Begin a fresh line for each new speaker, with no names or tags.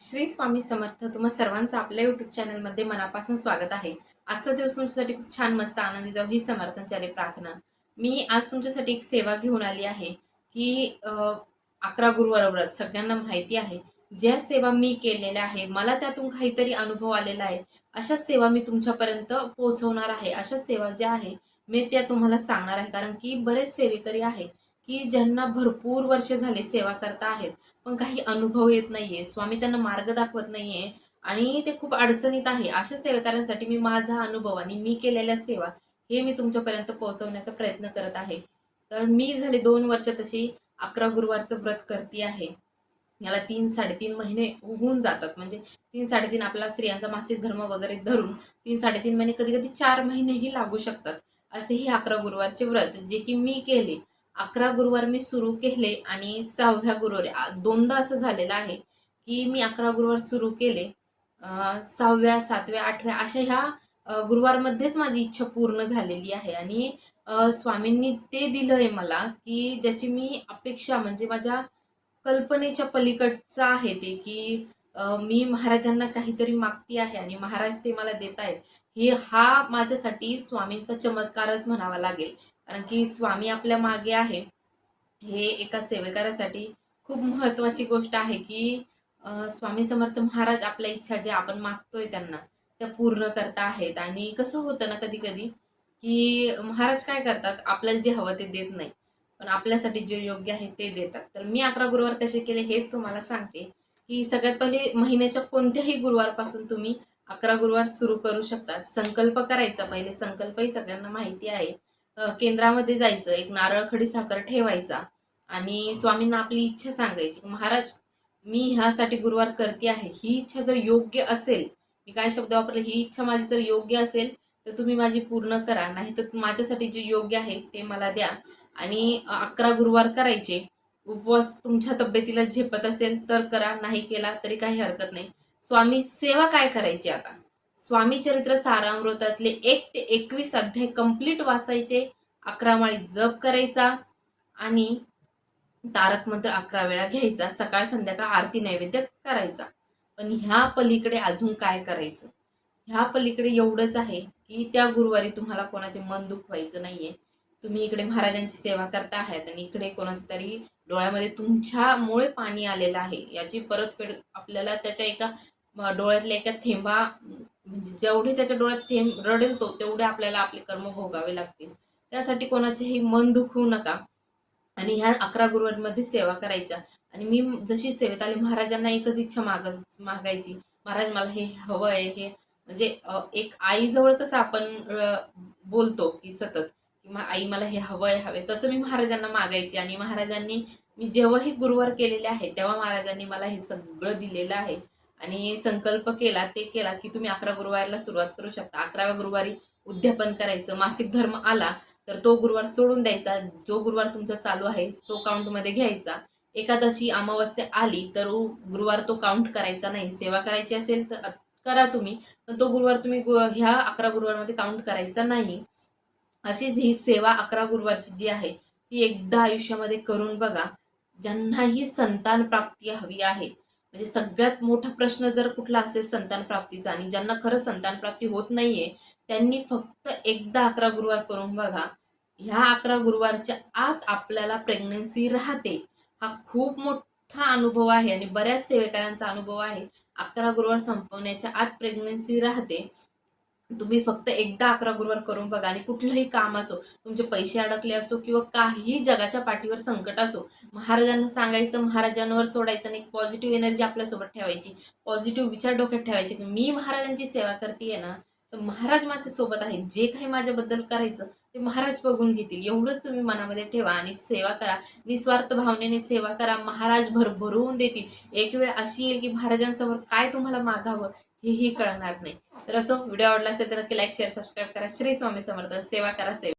श्री स्वामी समर्थ तुम्हा सर्वांचं आपल्या युट्यूब चॅनलमध्ये मनापासून स्वागत आहे. आजचा दिवस तुमच्यासाठी खूप छान मस्त आनंदी जाऊ ही समर्थांची प्रार्थना. मी आज तुमच्यासाठी एक सेवा घेऊन आली आहे की अकरा गुरुवार व्रत सगळ्यांना माहिती आहे. ज्या सेवा मी केलेल्या आहे मला त्यातून काहीतरी अनुभव आलेला आहे. अशा सेवा मी तुमच्यापर्यंत पोहोचवणार आहे. अशा सेवा ज्या आहे मी त्या तुम्हाला सांगणार आहे. कारण की बरेच सेवेकरी आहे की ज्यांना भरपूर वर्ष झाले सेवा करता आहेत पण काही अनुभव येत नाहीये. स्वामी त्यांना मार्ग दाखवत नाहीये आणि ते खूप अडचणीत आहे. अशा सेवेकऱ्यांसाठी मी माझा अनुभव आणि मी केलेल्या सेवा हे मी तुमच्यापर्यंत पोहोचवण्याचा प्रयत्न करत आहे. तर मी झाले दोन वर्ष तशी अकरा गुरुवारचं व्रत करते आहे. याला तीन साडेतीन महिने होऊन जातात. म्हणजे तीन साडेतीन आपला स्त्रियांचा मासिक धर्म वगैरे धरून तीन साडेतीन महिने कधी कधी चार महिनेही लागू शकतात. असे हे अकरा गुरुवारचे व्रत जे की मी केले. अकरा गुरुवार मी सुरू केले आणि सहाव्या गुरुवारी दोनदा असं झालेलं आहे की मी अकरा गुरुवार सुरू केले. सहाव्या सातव्या आठव्या अशा ह्या गुरुवारमध्येच माझी इच्छा पूर्ण झालेली आहे. आणि स्वामींनी ते दिलं आहे मला की ज्याची मी अपेक्षा म्हणजे माझ्या कल्पनेच्या पलीकडचं आहे ते की मी महाराजांना काहीतरी मागती आहे आणि महाराज ते मला देत आहेत. हे हा माझ्यासाठी स्वामींचा चमत्कारच म्हणावा लागेल. कारण की स्वामी आपल्या मागे आहे. हे एका सेवेकरासाठी खूप महत्वाची गोष्ट आहे की स्वामी समर्थ महाराज आपल्या इच्छा जे आपण मागतोय त्यांना त्या पूर्ण करता आहेत. आणि कसं होतं ना कधी कधी की महाराज काय करतात आपल्याला जे हवं ते देत नाही. पण आपल्यासाठी जे योग्य आहे ते देतात. तर मी अकरा गुरुवार कसे केले हेच तुम्हाला सांगते की सगळ्यात पहिले महिन्याच्या कोणत्याही गुरुवारपासून तुम्ही अकरा गुरुवार सुरू करू शकता. संकल्प करायचा. पहिले संकल्पही सगळ्यांना माहिती आहे. केंद्रामध्ये जायचं एक नारळ खडी साखर ठेवायचा. आणि स्वामींना आपली इच्छा सांगायची महाराज मी ह्यासाठी गुरुवार करते आहे. ही इच्छा जर योग्य असेल मी काय शब्द वापरले? ही इच्छा माझी जर योग्य असेल तर तुम्ही माझी पूर्ण करा. नाही तर माझ्यासाठी जे योग्य आहे ते मला द्या. आणि अकरा गुरुवार करायचे. उपवास तुमच्या तब्येतीला झेपत असेल तर करा. नाही केला तरी काही हरकत नाही. स्वामी सेवा काय करायची आता? स्वामी चरित्र सारामृतातले एक ते एकवीस अध्याय कंप्लीट वाचायचे अकरा माळी जप करायचा आणि तारक मंत्र अकरा वेळा घ्यायचा सकाळ संध्याकाळ आरती नैवेद्य करायचा. पण ह्या पलीकडे अजून काय करायचं? ह्या पलीकडे एवढंच आहे की त्या गुरुवारी तुम्हाला कोणाचे मन दुखवायचं नाहीये. तुम्ही इकडे महाराजांची सेवा करता आहात आणि इकडे कोणाचं तरी डोळ्यामध्ये तुमच्यामुळे पाणी आलेलं आहे. याची परतफेड आपल्याला त्याच्या एका डोळ्यातल्या एका थेंबा म्हणजे जेवढे त्याच्या डोळ्यात थेंब रडेल तो तेवढे आपल्याला आपले कर्म भोगावे लागतील. त्यासाठी कोणाचेही मन दुखवू नका. आणि ह्या अकरा गुरुवारमध्ये सेवा करायच्या. आणि मी जशी सेवेत आले महाराजांना एकच इच्छा माग मागायची. महाराज मला हे हवं आहे हे म्हणजे एक आईजवळ कसं आपण बोलतो की सतत की आई मला हे हवं आहे हवे तसं मी महाराजांना मागायची. आणि महाराजांनी मी जेव्हाही गुरुवार केलेले आहे तेव्हा महाराजांनी मला हे सगळं दिलेलं आहे. आणि संकल्प केला ते केला की तुम्ही अकरा गुरुवारला सुरुवात करू शकता. अकराव्या गुरुवारी उद्यापन करायचं मासिक धर्म आला तर तो गुरुवार सोडून द्यायचा. जो गुरुवार तुमचा चालू आहे तो काउंटमध्ये घ्यायचा. एकादशी अमावस्या आली तर गुरुवार तो काउंट करायचा नाही. सेवा करायची असेल तर करा तुम्ही पण तो गुरुवार तुम्ही ह्या अकरा गुरुवारमध्ये काउंट करायचा नाही. अशीच ही सेवा अकरा गुरुवारची जी आहे ती एकदा आयुष्यामध्ये करून बघा. ज्यांनाही संतान प्राप्ती हवी आहे म्हणजे सगळ्यात मोठा प्रश्न जर कुठला असेल संतान प्राप्तीचा आणि ज्यांना खरंच संतान प्राप्ती होत नाहीये त्यांनी फक्त एकदा अकरा गुरुवार करून बघा ह्या अकरा गुरुवारच्या आत आपल्याला प्रेग्नन्सी राहते. हा खूप मोठा अनुभव आहे आणि बऱ्याच सेवेकऱ्यांचा अनुभव आहे. अकरा गुरुवार संपवण्याच्या आत प्रेग्नन्सी राहते. तुम्ही फक्त एकदा अकरा गुरुवार करून बघा आणि कुठलंही काम असो तुमचे पैसे अडकले असो किंवा काही जगाच्या पाठीवर संकट असो महाराजांना सांगायचं महाराजांवर सोडायचं नाही. पॉझिटिव्ह एनर्जी आपल्यासोबत ठेवायची. पॉझिटिव्ह विचार डोक्यात ठेवायचे की मी महाराजांची सेवा करते ना तर महाराज माझ्या सोबत आहे जे काही माझ्याबद्दल करायचं ते महाराज बघून घेतील. एवढंच तुम्ही मनामध्ये ठेवा आणि सेवा करा. निस्वार्थ भावनेने सेवा करा. महाराज भरभरून देतील. एक वेळ अशी येईल की महाराजांसमोर काय तुम्हाला मागावं? हेही कळणार नाही. तर असो व्हिडिओ आवडला असेल तर नक्की लाईक शेअर सबस्क्राईब करा. श्री स्वामी समर्थ. सेवा करा सेवा.